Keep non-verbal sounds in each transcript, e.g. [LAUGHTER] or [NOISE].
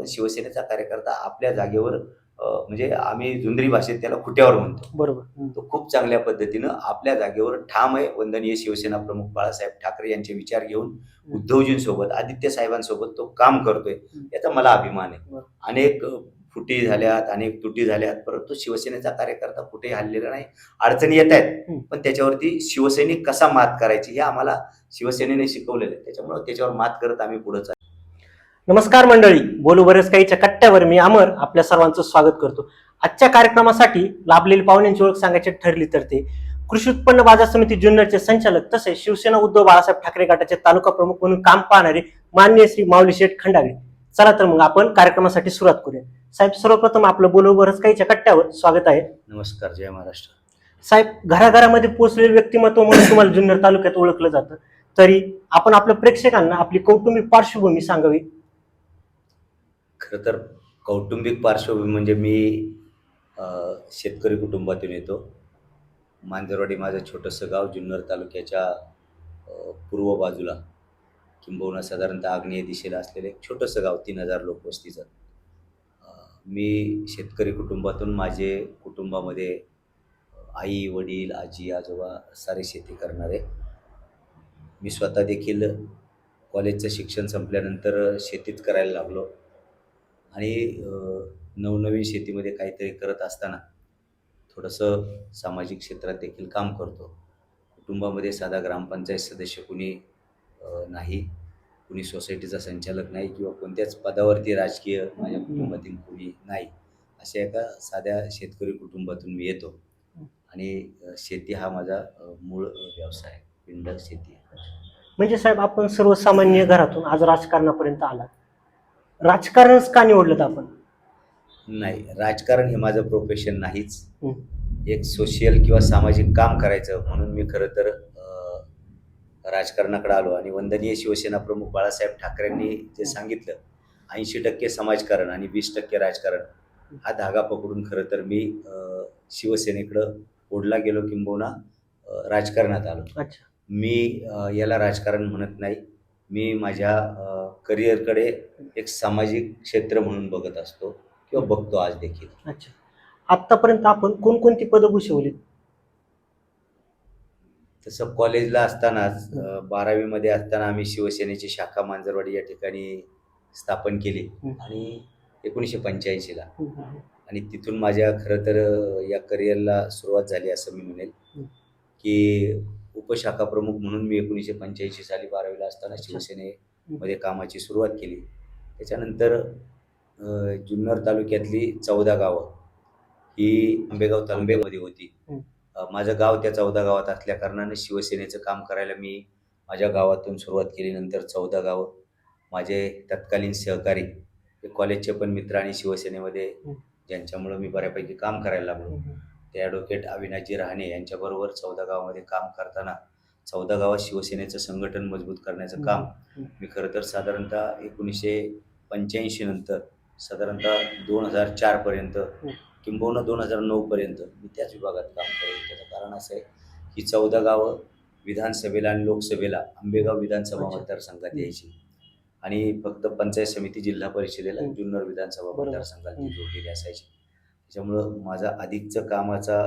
पण शिवसेनेचा कार्यकर्ता आपल्या जागेवर म्हणजे आम्ही जुंदरी भाषेत त्याला खुट्यावर म्हणतो. बरोबर. तो खूप चांगल्या पद्धतीनं आपल्या जागेवर ठाम आहे. वंदनीय शिवसेना प्रमुख बाळासाहेब ठाकरे यांचे विचार घेऊन उद्धवजींसोबत आदित्य साहेबांसोबत तो काम करतोय. याचा मला अभिमान आहे. अनेक फुटी झाल्यात अनेक तुटी झाल्यात परंतु शिवसेनेचा कार्यकर्ता कुठेही हल्लेला नाही. अडचणी येत आहेत. पण त्याच्यावरती शिवसैनिक कसा मात करायची हे आम्हाला शिवसेनेने शिकवलेलं आहे. त्याच्यामुळे त्याच्यावर मात करत आम्ही पुढे नमस्कार मंडळी बोलू बरेच काहीच्या कट्ट्यावर मी अमर आपल्या सर्वांचं स्वागत करतो. आजच्या कार्यक्रमासाठी लाभलेली पाहुण्यांची ओळख सांगायची ठरली तर ते. कृषी उत्पन्न बाजार समिती जुन्नरचे संचालक तसेच शिवसेना उद्धव बाळासाहेब ठाकरे गटाचे तालुका प्रमुख म्हणून काम पाहणारे माननीय श्री माऊली शेठ खंडागळे. चला तर मग आपण कार्यक्रमासाठी सुरुवात करूया. साहेब सर्वप्रथम आपलं बोलू बरंच काहीच्या कट्ट्यावर स्वागत आहे. नमस्कार जय महाराष्ट्र. साहेब घराघरामध्ये पोहोचलेले व्यक्तिमत्व म्हणून तुम्हाला जुन्नर तालुक्यात ओळखलं जातं. तरी आपण आपल्या प्रेक्षकांना आपली कौटुंबिक पार्श्वभूमी सांगावी. खरं तर कौटुंबिक पार्श्वभूमी म्हणजे मी अ, शेतकरी कुटुंबातून येतो. मांजरवाडी माझं छोटंसं गाव जुन्नर तालुक्याच्या अ, पूर्व बाजूला. किंबहुना साधारणतः आग्नेय दिशेला असलेलं एक छोटंसं गाव तीन हजार लोकवस्तीचं अ, मी शेतकरी कुटुंबातून माझे कुटुंबामध्ये आई वडील आजी आजोबा सारे शेती करणारे. मी स्वतः देखील कॉलेजचं शिक्षण संपल्यानंतर शेतीच करायला लागलो. आणि नवनवीन शेतीमध्ये काहीतरी करत असताना थोडंसं सामाजिक क्षेत्रात देखील काम करतो. कुटुंबामध्ये साधा ग्रामपंचायत सदस्य कुणी नाही कुणी सोसायटीचा संचालक नाही किंवा कोणत्याच पदावरती राजकीय माझ्या कुटुंबातील कुणी नाही अशा एका साध्या शेतकरी कुटुंबातून मी येतो. आणि शेती हा माझा मूळ व्यवसाय. पिंड शेती म्हणजे साहेब आपण सर्वसामान्य घरातून आज राजकारणापर्यंत आला राजकारणच का निवडलं आपण? नाही राजकारण हे माझं प्रोफेशन नाहीच. एक सोशियल किंवा सामाजिक काम करायचं म्हणून मी खरं तर राजकारणाकडे आलो आणि वंदनीय शिवसेना प्रमुख बाळासाहेब ठाकरेंनी जे सांगितलं ऐंशी टक्के समाजकारण आणि वीस टक्के राजकारण हा धागा पकडून खरं तर मी शिवसेनेकडं ओढला गेलो किंबहुना राजकारणात आलो. अच्छा. मी याला राजकारण म्हणत नाही. मी माझ्या करिअरकडे एक सामाजिक क्षेत्र म्हणून बघत असतो किंवा बघतो आज देखील. अच्छा. आतापर्यंत आपण कोणकोणती पदं भूषवली तसं कॉलेजला असतानाच बारावीमध्ये असताना आम्ही शिवसेनेची शाखा मांजरवाडी या ठिकाणी स्थापन केली. आणि एकोणीसशे पंच्याऐंशीला. आणि तिथून माझ्या खरं तर या करिअरला सुरुवात झाली असं मी म्हणेल. की उपशाखा प्रमुख म्हणून मी एकोणीसशे पंच्याऐंशी साली बारावीला असताना शिवसेनेमध्ये कामाची सुरुवात केली. त्याच्यानंतर जुन्नर तालुक्यातली चौदा गावं ही आंबेगाव तालुक्यामध्ये होती. माझं गाव त्या चौदा गावात असल्या कारणाने शिवसेनेचं काम करायला मी माझ्या गावातून सुरुवात केली. नंतर चौदा गावं माझे तत्कालीन सहकारी कॉलेजचे पण मित्र आणि शिवसेनेमध्ये. ज्यांच्यामुळं मी बऱ्यापैकी काम करायला लागलो. ते ॲडव्होकेट अविनाशजी रहाणे यांच्याबरोबर चौदा गावामध्ये काम करताना चौदा गावात शिवसेनेचं संघटन मजबूत करण्याचं काम. मी खरं तर साधारणतः एकोणीसशे पंच्याऐंशी नंतर साधारणतः दोन हजार चारपर्यंत किंबहुना दोन हजार नऊपर्यंत मी त्याच विभागात काम करत त्याचं कारण असं आहे की चौदा गावं विधानसभेला आणि लोकसभेला आंबेगाव विधानसभा. मतदारसंघात. यायची आणि फक्त पंचायत समिती जिल्हा परिषदेला. जुन्नर विधानसभा. मतदारसंघात. जोडलेली असायची त्याच्यामुळं माझा अधिकचं कामाचा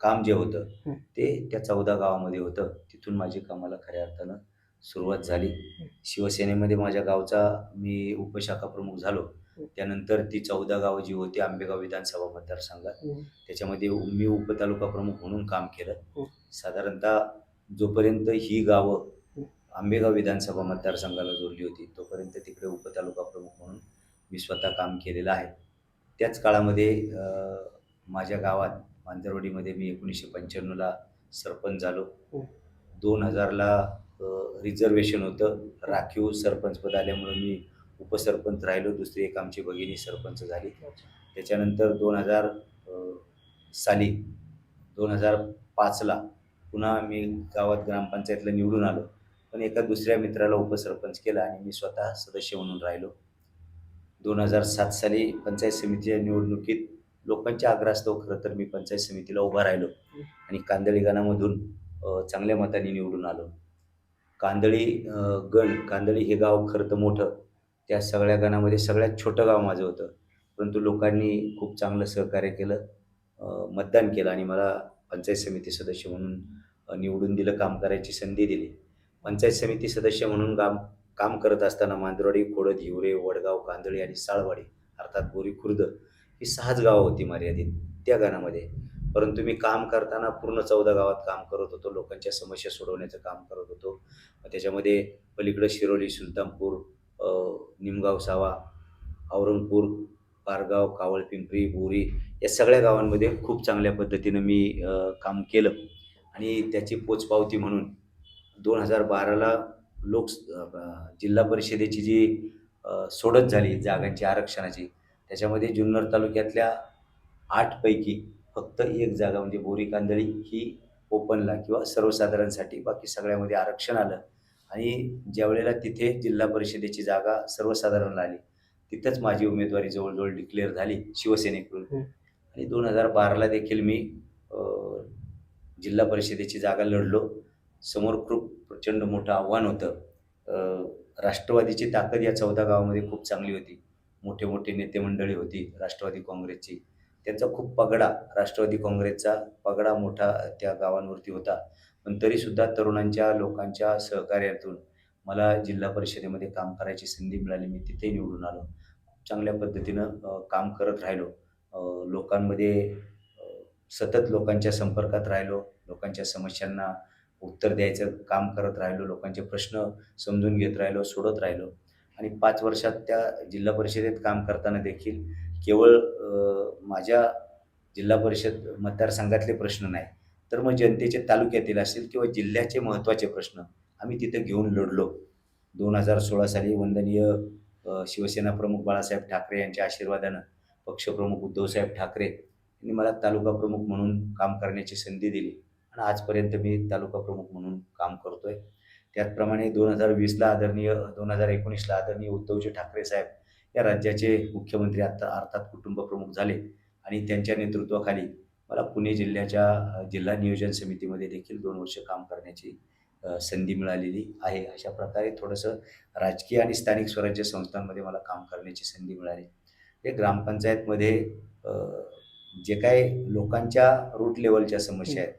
काम जे होतं. ते त्या चौदा गावामध्ये होतं तिथून माझी कामाला खऱ्या अर्थानं सुरुवात झाली शिवसेनेमध्ये माझ्या गावचा मी उपशाखा प्रमुख झालो. त्यानंतर ती चौदा गावं जी होती आंबेगाव विधानसभा मतदारसंघात त्याच्यामध्ये मी उपतालुका प्रमुख म्हणून काम केलं. साधारणतः जोपर्यंत ही गावं. आंबेगाव विधानसभा मतदारसंघाला जोडली होती तोपर्यंत तिकडे उपतालुका प्रमुख म्हणून मी स्वतः काम केलेलं आहे त्याच काळामध्ये माझ्या गावात मांजरवाडीमध्ये मी एकोणीसशे पंच्याण्णवला सरपंच झालो. हं. दोन हजारला रिझर्वेशन होतं. राखीव सरपंचपद आल्यामुळं मी उपसरपंच राहिलो. दुसरी एक आमची भगिनी सरपंच झाली. त्याच्यानंतर दोन हजार साली दोन हजार पाचला पुन्हा मी गावात ग्रामपंचायतला निवडून आलो. पण एका दुसऱ्या मित्राला उपसरपंच केला आणि मी स्वतः सदस्य म्हणून राहिलो. दोन हजार सात साली पंचायत समितीच्या निवडणुकीत लोकांच्या आग्रहास्तव खरं तर मी पंचायत समितीला उभा राहिलो. आणि कांदळी गणामधून चांगल्या मताने निवडून आलो. कांदळी गण कांदळी हे गाव खरं तर मोठं. त्या सगळ्या गणामध्ये सगळ्यात छोटं गाव माझं होतं. परंतु लोकांनी खूप चांगलं सहकार्य केलं मतदान केलं आणि मला पंचायत समिती सदस्य म्हणून निवडून दिलं काम करायची संधी दिली. पंचायत समिती सदस्य म्हणून काम काम करत असताना मांजरवाडी खोडद हिवरे वडगाव कांदळी आणि साळवाडी अर्थात बोरी खुर्द ही सहाच गावं होती मर्यादित त्या गाण्यामध्ये. परंतु मी काम करताना पूर्ण चौदा गावात काम करत होतो. लोकांच्या समस्या सोडवण्याचं काम करत होतो. त्याच्यामध्ये पलीकडं शिरोली सुलतानपूर निमगाव सावा औरंगपूर पारगाव कावळ पिंपरी बोरी या सगळ्या गावांमध्ये खूप चांगल्या पद्धतीनं मी काम केलं. आणि त्याची पोचपावती म्हणून दोन हजार बाराला लोक जिल्हा परिषदेची जी सोडत झाली जागांची आरक्षणाची त्याच्यामध्ये जुन्नर तालुक्यातल्या आठपैकी फक्त एक जागा म्हणजे बोरी कांदळी ही ओपनला किंवा सर्वसाधारणसाठी बाकी सगळ्यामध्ये आरक्षण आलं. आणि ज्या वेळेला तिथे जिल्हा परिषदेची जागा सर्वसाधारणला आली तिथंच माझी उमेदवारी जवळजवळ डिक्लेअर झाली शिवसेनेकडून. आणि दोन हजार बाराला देखील मी जिल्हा परिषदेची जागा लढलो. समोर खूप प्रचंड मोठं आव्हान होतं. राष्ट्रवादीची ताकद या चौदा गावामध्ये खूप चांगली होती. मोठे मोठे नेते मंडळी होती राष्ट्रवादी काँग्रेसची. त्यांचा खूप पगडा राष्ट्रवादी काँग्रेसचा पगडा मोठा त्या गावांवरती होता. पण तरीसुद्धा तरुणांच्या लोकांच्या सहकार्यातून मला जिल्हा परिषदेमध्ये काम करायची संधी मिळाली. मी तिथे निवडून आलो. खूप चांगल्या पद्धतीनं काम करत राहिलो. लोकांमध्ये सतत लोकांच्या संपर्कात राहिलो. लोकांच्या समस्यांना उत्तर द्यायचं काम करत राहिलो लोकांचे प्रश्न समजून घेत राहिलो सोडत राहिलो. आणि पाच वर्षात त्या जिल्हा परिषदेत काम करताना देखील केवळ माझ्या जिल्हा परिषद मतदारसंघातले प्रश्न नाही तर मग जनतेचे तालुक्यातील असतील किंवा जिल्ह्याचे महत्त्वाचे प्रश्न आम्ही तिथं घेऊन लढलो. दोन हजार सोळा साली वंदनीय शिवसेना प्रमुख बाळासाहेब ठाकरे यांच्या आशीर्वादानं पक्षप्रमुख उद्धवसाहेब ठाकरे यांनी मला तालुका प्रमुख म्हणून काम करण्याची संधी दिली. आणि आजपर्यंत मी तालुका प्रमुख म्हणून काम करतोय. त्याचप्रमाणे दोन हजार वीसला आदरणीय दोन हजार एकोणीसला आदरणीय उद्धवजी ठाकरे साहेब या राज्याचे मुख्यमंत्री आता अर्थात कुटुंब प्रमुख झाले आणि त्यांच्या नेतृत्वाखाली मला पुणे जिल्ह्याच्या जिल्हा नियोजन समितीमध्ये देखील दोन वर्ष काम करण्याची संधी मिळालेली आहे. अशा प्रकारे थोडंसं राजकीय आणि स्थानिक स्वराज्य संस्थांमध्ये मला काम करण्याची संधी मिळाली. हे ग्रामपंचायतमध्ये जे काय लोकांच्या रूट लेवलच्या समस्या आहेत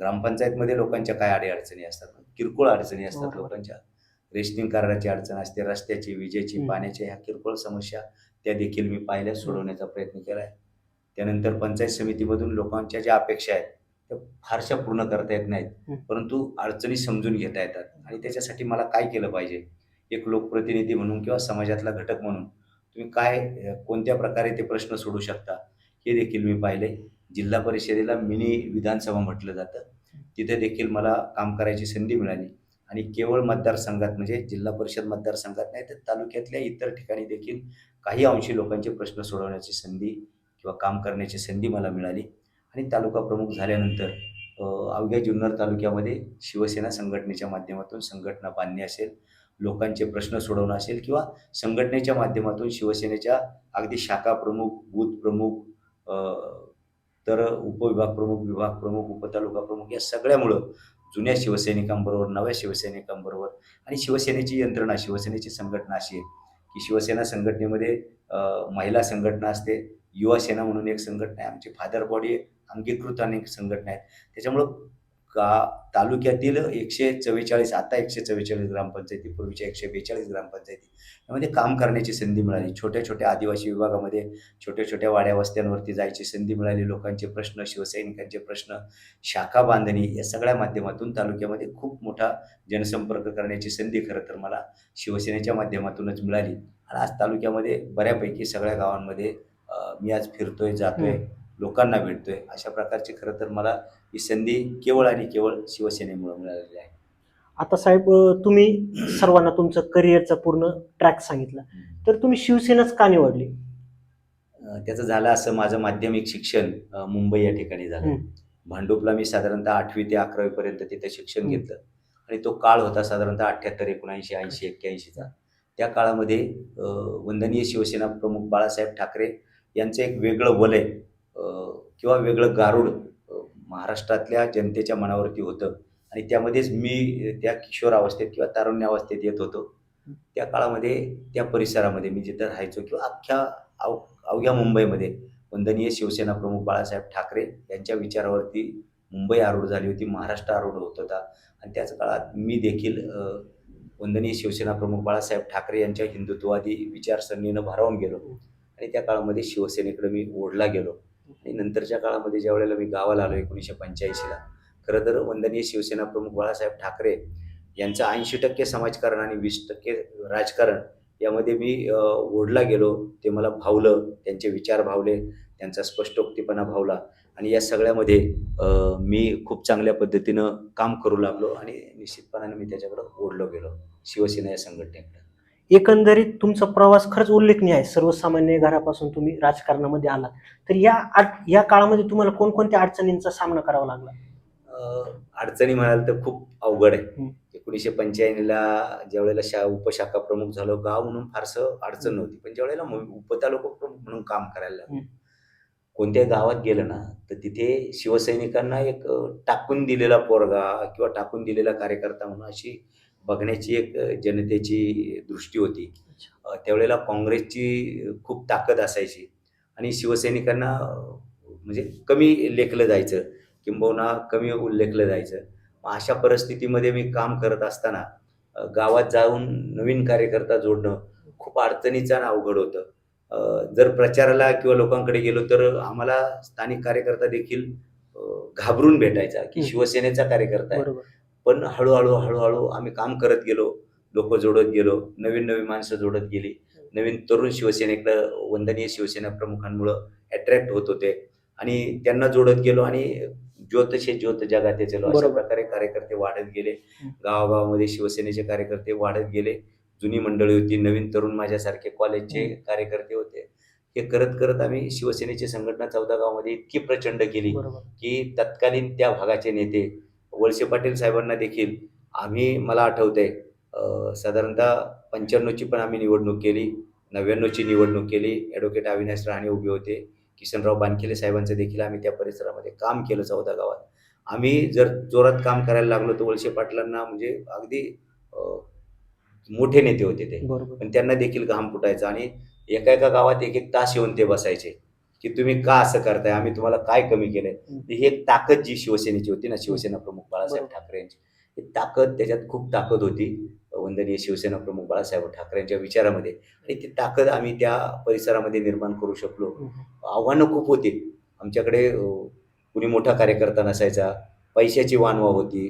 ग्रामपंचायतमध्ये लोकांच्या काय अडीअडचणी असतात? किरकोळ अडचणी असतात बरोबर. लोकांच्या. रेशनिंग कार्डाची अडचण असते रस्त्याची विजेची हं. पाण्याच्या ह्या किरकोळ समस्या त्या देखील मी पाहिल्या सोडवण्याचा प्रयत्न केला आहे. त्यानंतर पंचायत समितीमधून लोकांच्या ज्या अपेक्षा आहेत त्या फारशा पूर्ण करता येत नाहीत. हं. परंतु अडचणी समजून घेता येतात. आणि त्याच्यासाठी मला काय केलं पाहिजे? एक लोकप्रतिनिधी म्हणून किंवा समाजातला घटक म्हणून तुम्ही काय कोणत्या प्रकारे ते प्रश्न सोडू शकता हे देखील मी पाहिले. जिल्हा परिषदेला मिनी विधानसभा म्हटलं जातं. तिथे देखील मला काम करायची संधी मिळाली. आणि केवळ मतदारसंघात म्हणजे जिल्हा परिषद मतदारसंघात नाही तर तालुक्यातल्या इतर ठिकाणी देखील काही अंशी लोकांचे प्रश्न सोडवण्याची संधी किंवा काम करण्याची संधी मला मिळाली. आणि तालुका प्रमुख झाल्यानंतर अवघ्या जुन्नर तालुक्यामध्ये शिवसेना संघटनेच्या माध्यमातून संघटना बांधणे असेल लोकांचे प्रश्न सोडवणं असेल किंवा संघटनेच्या माध्यमातून शिवसेनेच्या अगदी शाखा प्रमुख बूथ प्रमुख तर उपविभाग प्रमुख विभाग प्रमुख उपतालुका प्रमुख या सगळ्यामुळं जुन्या शिवसैनिकांबरोबर नव्या शिवसैनिकांबरोबर आणि शिवसेनेची यंत्रणा शिवसेनेची संघटना अशी आहे की शिवसेना संघटनेमध्ये महिला संघटना असते युवा सेना म्हणून एक संघटना आहे आमची फादर बॉडी अंगीकृत अनेक संघटना आहेत त्याच्यामुळं का तालुक्यातील एकशे चव्वेचाळीस आता एकशे चव्वेचाळीस ग्रामपंचायती पूर्वीच्या एकशे बेचाळीस ग्रामपंचायती यामध्ये काम करण्याची संधी मिळाली. छोट्या छोट्या आदिवासी विभागामध्ये छोट्या छोट्या वाड्या वस्त्यांवरती जायची संधी मिळाली. लोकांचे प्रश्न शिवसैनिकांचे प्रश्न शाखा बांधणी या सगळ्या माध्यमातून तालुक्यामध्ये खूप मोठा जनसंपर्क करण्याची संधी खरं तर मला शिवसेनेच्या माध्यमातूनच मिळाली. आणि आज तालुक्यामध्ये बऱ्यापैकी सगळ्या गावांमध्ये मी आज फिरतोय जातोय लोकांना भेटतोय अशा प्रकारची खरं तर मला ही संधी केवळ आणि केवळ शिवसेनेमुळे मिळालेली आहे. आता साहेब तुम्ही सर्वांना तुमचं करिअरचा पूर्ण ट्रॅक सांगितला. तर तुम्ही शिवसेनाच का निवडली? त्याचं झालं असं माझं माध्यमिक शिक्षण मुंबई या ठिकाणी झालं. भांडुपला मी साधारणतः आठवी ते अकरावीपर्यंत तिथे शिक्षण. घेतलं. आणि तो काळ होता साधारणतः अठ्ठ्याहत्तर एकोणऐंशी ऐंशी एक्क्याऐंशीचा. त्या काळामध्ये वंदनीय शिवसेना प्रमुख बाळासाहेब ठाकरे यांचं एक वेगळं वलय किंवा वेगळं गारुड महाराष्ट्रातल्या जनतेच्या मनावरती होतं. आणि त्यामध्येच मी त्या किशोर अवस्थेत किंवा तारुण्यावस्थेत येत होतो. त्या काळामध्ये त्या परिसरामध्ये मी जिथं राहायचो किंवा अख्ख्या अव अवघ्या मुंबईमध्ये वंदनीय शिवसेना प्रमुख बाळासाहेब ठाकरे यांच्या विचारावरती मुंबई आरूढ झाली होती महाराष्ट्र आरूढ होत होता. आणि त्याच काळात मी देखील वंदनीय शिवसेना प्रमुख बाळासाहेब ठाकरे यांच्या हिंदुत्ववादी विचारसरणीनं भारावून गेलो. आणि त्या काळामध्ये शिवसेनेकडे मी ओढला गेलो. आणि नंतरच्या काळामध्ये ज्या वेळेला मी गावाला आलो एकोणीसशे पंच्याऐंशीला खरं तर वंदनीय शिवसेना प्रमुख बाळासाहेब ठाकरे यांचं ऐंशी टक्के समाजकारण आणि वीस टक्के राजकारण यामध्ये मी ओढला गेलो. ते मला भावलं त्यांचे विचार भावले त्यांचा स्पष्टोक्तीपणा भावला आणि या सगळ्यामध्ये मी खूप चांगल्या पद्धतीनं काम करू लागलो आणि निश्चितपणाने मी त्याच्याकडं ओढलो गेलो. शिवसेना या संघटनेकडं. एकंदरीत तुमचा प्रवास खरंच उल्लेखनीय आहे. सर्वसामान्य घरापासून तुम्ही राजकारणामध्ये आलात. तर या या काळामध्ये तुम्हाला कोणकोणत्या अडचणींचा सामना करावा लागला? अ, अडचणी म्हणाल तर खूप अवघड आहे. एकोणीसशे पंच्याऐंशीला ज्या वेळेला शा उपशाखा प्रमुख झालो गाव म्हणून फारसं अडचण नव्हती. पण ज्या वेळेला मु- उपतालुका प्रमुख म्हणून काम करायला लागलो. कोणत्या गावात गेलं ना तर तिथे शिवसैनिकांना एक अ, टाकून दिलेला पोरगा किंवा टाकून दिलेला कार्यकर्ता म्हणून अशी बघण्याची एक जनतेची दृष्टी होती. त्यावेळेला काँग्रेसची खूप ताकद असायची आणि शिवसैनिकांना म्हणजे कमी लेखलं जायचं किंबहुना कमी उल्लेखलं जायचं. मग अशा परिस्थितीमध्ये मी काम करत असताना गावात जाऊन नवीन कार्यकर्ता जोडणं खूप अडचणीचं आणि अवघड होतं. जर प्रचाराला किंवा लोकांकडे गेलो तर आम्हाला स्थानिक कार्यकर्ता देखील घाबरून भेटायचा की. शिवसेनेचा कार्यकर्ता आहे. पण हळूहळू हळूहळू आम्ही काम करत गेलो लोक जोडत गेलो नवीन नवीन माणसं जोडत गेली. नवीन तरुण शिवसेनेकडं वंदनीय शिवसेना प्रमुखांमुळं अट्रॅक्ट होत होते. आणि त्यांना जोडत गेलो आणि ज्योतशे ज्योत जगात चलो अशा. प्रकारे कार्यकर्ते वाढत गेले. गावागावामध्ये शिवसेनेचे कार्यकर्ते वाढत गेले. जुनी मंडळी होती नवीन तरुण माझ्यासारखे कॉलेजचे. कार्यकर्ते होते. हे करत करत आम्ही शिवसेनेची संघटना चौदा गावामध्ये इतकी प्रचंड केली की तत्कालीन त्या भागाचे नेते वळसे पाटील साहेबांना देखील आम्ही मला आठवतंय अ, साधारणतः पंच्याण्णवची पण आम्ही निवडणूक केली नव्याण्णवची निवडणूक केली ॲडव्होकेट अविनाश राणे उभे होते किसनराव बानखेले साहेबांचं देखील आम्ही त्या परिसरामध्ये काम केलं चौदा गावात. आम्ही जर जोरात काम करायला लागलो तर वळसे पाटलांना म्हणजे अगदी मोठे नेते होते ते. बरोबर. पण त्यांना देखील घाम फुटायचा आणि एका एका गावात एक एक तास येऊन ते बसायचे. की तुम्ही का असं करताय? आम्ही तुम्हाला काय कमी केलंय? हं. एक ताकद जी शिवसेनेची होती ना शिवसेना प्रमुख बाळासाहेब. ठाकरे यांची ही ताकद त्याच्यात खूप ताकद होती वंदनीय शिवसेना प्रमुख बाळासाहेब ठाकरेंच्या विचारामध्ये. आणि ती ताकद आम्ही त्या परिसरामध्ये निर्माण करू शकलो. आव्हानं खूप होती. आमच्याकडे कुणी मोठा कार्यकर्ता नसायचा पैशाची वानवा होती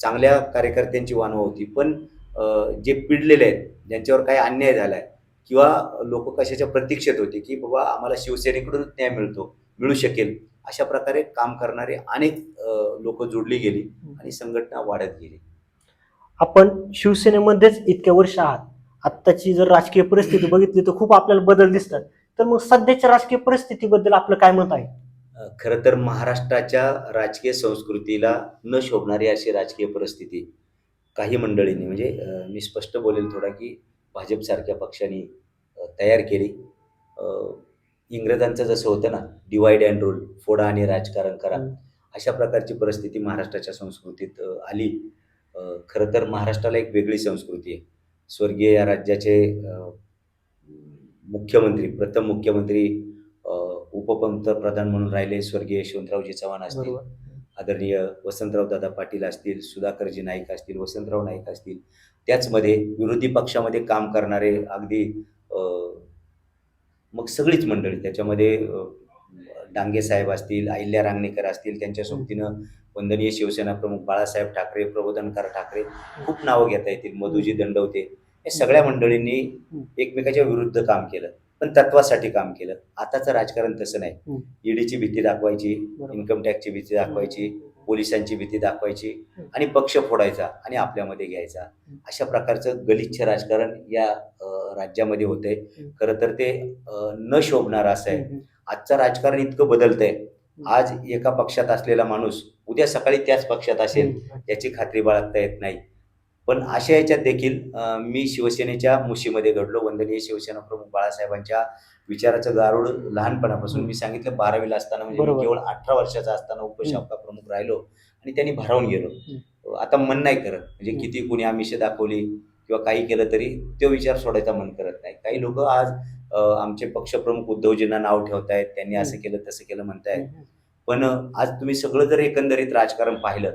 चांगल्या कार्यकर्त्यांची वानवा होती. पण जे पिडलेले आहेत ज्यांच्यावर काही अन्याय झालाय किंवा लोक कशाच्या प्रतीक्षेत होते की बाबा आम्हाला शिवसेनेकडूनच न्याय मिळतो मिळू शकेल अशा प्रकारे काम करणारे अनेक लोक जोडली गेली आणि संघटना वाढत गेली. आपण शिवसेनेमध्येच इतक्या वर्ष आहात. आत्ताची जर राजकीय परिस्थिती [CLEARS THROAT] बघितली तर खूप आपल्याला बदल दिसतात. तर मग सध्याच्या राजकीय परिस्थितीबद्दल आपलं काय मत आहे? खरं तर महाराष्ट्राच्या राजकीय संस्कृतीला न शोभणारी अशी राजकीय परिस्थिती काही मंडळींनी म्हणजे मी स्पष्ट बोलेल थोडा की भाजपसारख्या पक्षांनी तयार केली. इंग्रजांचं जसं होतं ना डिवाइड अँड रूल फोडा आणि राजकारण करा. अशा प्रकारची परिस्थिती महाराष्ट्राच्या संस्कृतीत आली. खरं तर महाराष्ट्राला एक वेगळी संस्कृती आहे. स्वर्गीय या राज्याचे मुख्यमंत्री प्रथम मुख्यमंत्री उपपंतप्रधान म्हणून राहिले स्वर्गीय यशवंतरावजी चव्हाण असतील. आदरणीय वसंतराव दादा पाटील असतील सुधाकरजी नाईक असतील वसंतराव नाईक असतील. त्याचमध्ये विरोधी पक्षामध्ये काम करणारे अगदी मग सगळीच मंडळी त्याच्यामध्ये डांगे साहेब असतील अहिल्या रांगणेकर असतील त्यांच्या सोबतीनं वंदनीय शिवसेना प्रमुख बाळासाहेब ठाकरे प्रबोधनकार ठाकरे खूप नावं घेता येतील मधुजी दंडवते या सगळ्या मंडळींनी एकमेकाच्या विरुद्ध काम केलं पण तत्वासाठी काम केलं आताचं राजकारण तसं नाही. ईडीची भीती दाखवायची. इन्कम टॅक्सची भीती दाखवायची पोलिसांची भीती दाखवायची. आणि पक्ष फोडायचा आणि आपल्यामध्ये घ्यायचा अशा प्रकारचं गलिच्छ राजकारण या राज्यामध्ये होतंय हं. खरं तर ते न शोभणारं असं आहे. आजचं राजकारण इतकं बदलतंय आज एका पक्षात असलेला माणूस उद्या सकाळी त्याच पक्षात असेल. याची खात्री बाळगता येत नाही पण अशा याच्यात देखील मी शिवसेनेच्या मुशीमध्ये घडलो. वंदनीय शिवसेना प्रमुख बाळासाहेबांच्या विचाराचं गारुड लहानपणापासून मी सांगितलं. बारावीला असताना म्हणजे. केवळ अठरा वर्षाचा असताना उपशाखा प्रमुख राहिलो आणि त्यांनी भारावून गेलो. आता मन नाही करत. म्हणजे. किती कुणी आमिष दाखवली किंवा काही केलं तरी तो विचार सोडायचा मन करत नाही. काही लोक आज आमचे पक्षप्रमुख उद्धवजींना नाव ठेवतायत. त्यांनी असं केलं तसं केलं म्हणतायत. पण आज तुम्ही सगळं जर एकंदरीत राजकारण पाहिलं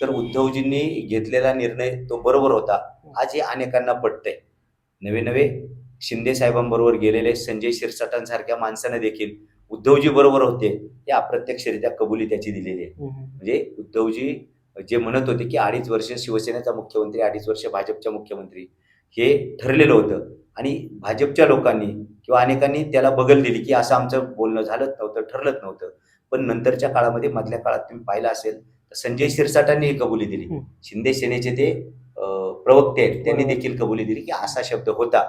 तर उद्धवजींनी घेतलेला निर्णय तो बरोबर होता. आज हे अनेकांना पटतंय. नवे नवे शिंदे साहेबांबरोबर गेलेले संजय शिरसाटांसारख्या माणसाने देखील उद्धवजी बरोबर होते हे अप्रत्यक्षरित्या कबुली त्याची दिलेली आहे. म्हणजे उद्धवजी जे म्हणत होते की अडीच वर्ष शिवसेनेचा मुख्यमंत्री अडीच वर्ष भाजपच्या मुख्यमंत्री हे ठरलेलं होतं. आणि भाजपच्या लोकांनी किंवा अनेकांनी त्याला बगल दिली की असं आमचं बोलणं झालंच नव्हतं ठरलंच नव्हतं. पण नंतरच्या काळामध्ये मधल्या काळात तुम्ही पाहिलं असेल संजय शिरसाटांनी ही कबुली दिली. शिंदे सेनेचे ते प्रवक्ते आहेत त्यांनी. देखील कबुली दिली की असा शब्द होता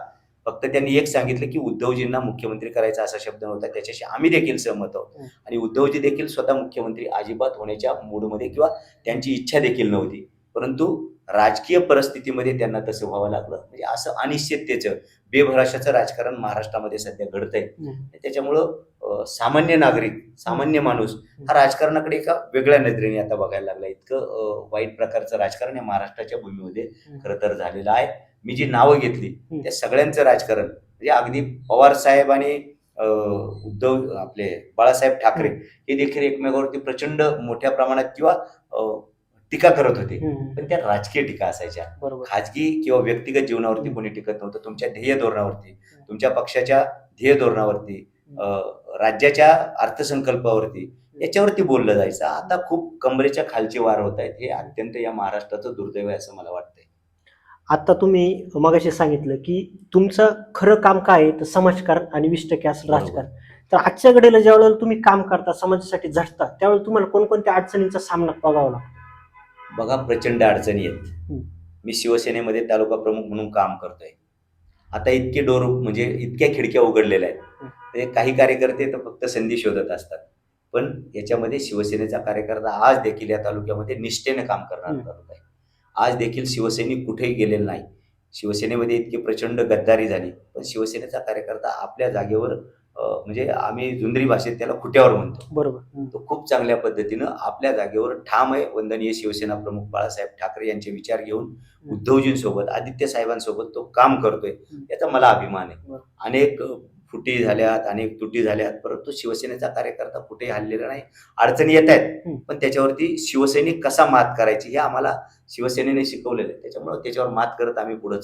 फक्त त्यांनी एक सांगितलं की उद्धवजींना मुख्यमंत्री करायचा असा शब्द नव्हता त्याच्याशी आम्ही देखील सहमत आहोत. आणि उद्धवजी देखील स्वतः मुख्यमंत्री अजिबात होण्याच्या मूडमध्ये किंवा त्यांची इच्छा देखील नव्हती परंतु राजकीय परिस्थितीमध्ये त्यांना तसं व्हावं लागलं. म्हणजे असं अनिश्चिततेचं बेभराशाचं राजकारण महाराष्ट्रामध्ये सध्या घडतंय. त्याच्यामुळं सामान्य नागरिक सामान्य माणूस हा राजकारणाकडे एका वेगळ्या नजरेने आता बघायला लागला. इतकं वाईट प्रकारचं राजकारण या महाराष्ट्राच्या भूमीमध्ये खरं तर झालेलं आहे. मी जी नावं घेतली त्या सगळ्यांचं राजकारण म्हणजे अगदी पवार साहेब आणि उद्धव आपले बाळासाहेब ठाकरे हे देखील एकमेकावरती प्रचंड मोठ्या प्रमाणात किंवा टीका करत होते. पण त्या राजकीय टीका असायच्या. खाजगी किंवा व्यक्तिगत जीवनावरती. कोणी टिकत नव्हतं. तुमच्या ध्येय धोरणावरती तुमच्या पक्षाच्या ध्येय धोरणावरती राज्याच्या अर्थसंकल्पावरती याच्यावरती बोललं जायचं. आता खूप कमरेच्या खालचे वार होत आहेत. हे अत्यंत या महाराष्ट्राचं दुर्दैव आहे असं मला वाटतंय. आता तुम्ही मगाशी सांगितलं की तुमचं खरं काम काय आहे? तर समाजकारण आणि वीस टक्के बरोबर. राजकारण. तर आजच्या घडीला ज्यावेळेला तुम्ही काम करता समाजासाठी झटता त्यावेळेला तुम्हाला कोणकोणत्या अडचणींचा सामना बघावा लागतो? बघा प्रचंड अडचणी आहेत. मी शिवसेनेमध्ये तालुका प्रमुख म्हणून काम करतोय. आता इतके डोर म्हणजे इतक्या खिडक्या उघडलेल्या आहेत. म्हणजे काही कार्यकर्ते तर फक्त संधी शोधत असतात. पण याच्यामध्ये शिवसेनेचा कार्यकर्ता आज देखील या तालुक्यामध्ये निष्ठेने काम करणारा. तालुका आहे. आज देखील शिवसैनिक कुठेही गेलेला नाही. शिवसेनेमध्ये इतकी प्रचंड गद्दारी झाली. पण शिवसेनेचा कार्यकर्ता आपल्या जागेवर म्हणजे आम्ही जुंदरी भाषेत त्याला खुट्यावर म्हणतो. बरोबर. तो खूप चांगल्या पद्धतीनं आपल्या जागेवर ठाम आहे. वंदनीय शिवसेना प्रमुख बाळासाहेब ठाकरे यांचे विचार घेऊन उद्धवजींसोबत आदित्य साहेबांसोबत तो काम करतोय. याचा मला अभिमान आहे. अनेक फुटी झाल्यात अनेक तुटी झाल्यात परंतु शिवसेनेचा कार्यकर्ता कुठेही हल्लेला नाही. अडचणी येत आहेत. पण त्याच्यावरती शिवसैनिक कसा मात करायची हे आम्हाला शिवसेनेने शिकवलेलं आहे. त्याच्यामुळे त्याच्यावर मात करत आम्ही पुढे